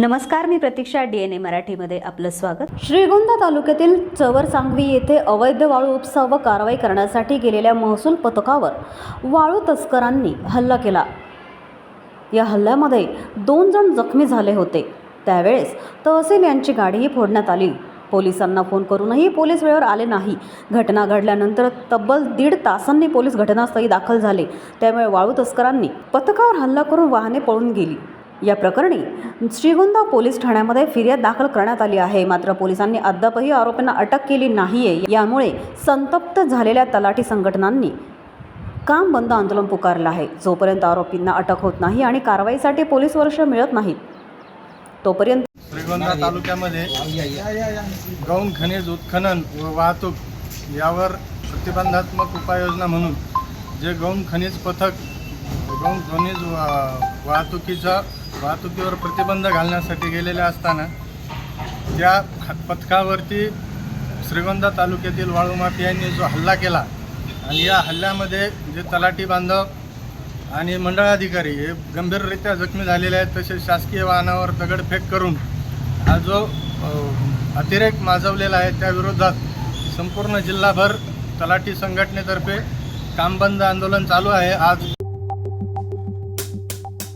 नमस्कार मी प्रतीक्षा D N A मराठीमध्ये आपलं स्वागत. श्रीगोंदा तालुक्यातील चवर सांगवी येथे अवैध वाळू उपसा व कारवाई करण्यासाठी गेलेल्या महसूल पथकावर वाळू तस्करांनी हल्ला केला. या हल्ल्यामध्ये दोन जण जखमी झाले होते. त्यावेळेस तहसील यांची गाडीही फोडण्यात आली. पोलिसांना फोन करूनही पोलीस वेळेवर आले नाही. घटना घडल्यानंतर तब्बल दीड तासांनी पोलीस घटनास्थळी दाखल झाले. त्यामुळे वाळू तस्करांनी पथकावर हल्ला करून वाहने पळून गेली. या प्रकरणी श्रीगोंदा पोलीस ठाण्यामध्ये फिर्याद दाखल करण्यात आली आहे. मात्र पोलिसांनी अद्यापही आरोपींना अटक केली नाहीये. यामुळे संतप्त झालेल्या तलाठी संघटनांनी काम बंद आंदोलन पुकारलं आहे. जोपर्यंत आरोपींना अटक होत नाही आणि कारवाईसाठी पोलीस वर्ष मिळत नाहीत तोपर्यंत श्रीगोंदा तालुक्यामध्ये गौण खनिज उत्खनन व वाहतूक यावर प्रतिबंधात्मक उपाययोजना म्हणून जे गौण खनिज पथक गौण खनिज वाहतुकीचा वाहतुकीवर प्रतिबंध घालण्यासाठी गेलेले असताना त्या पथकावरती श्रीगोंदा तालुक्यातील वाळू माफियांनी जो हल्ला केला आणि या हल्ल्यामध्ये जे तलाठी बांधव आणि मंडळाधिकारी हे गंभीररित्या जखमी झालेले आहेत तसेच शासकीय वाहनावर दगडफेक करून हा जो अतिरेक माजवलेला आहे त्या विरोधात संपूर्ण जिल्हाभर तलाठी संघटनेतर्फे कामबंद आंदोलन चालू आहे. आज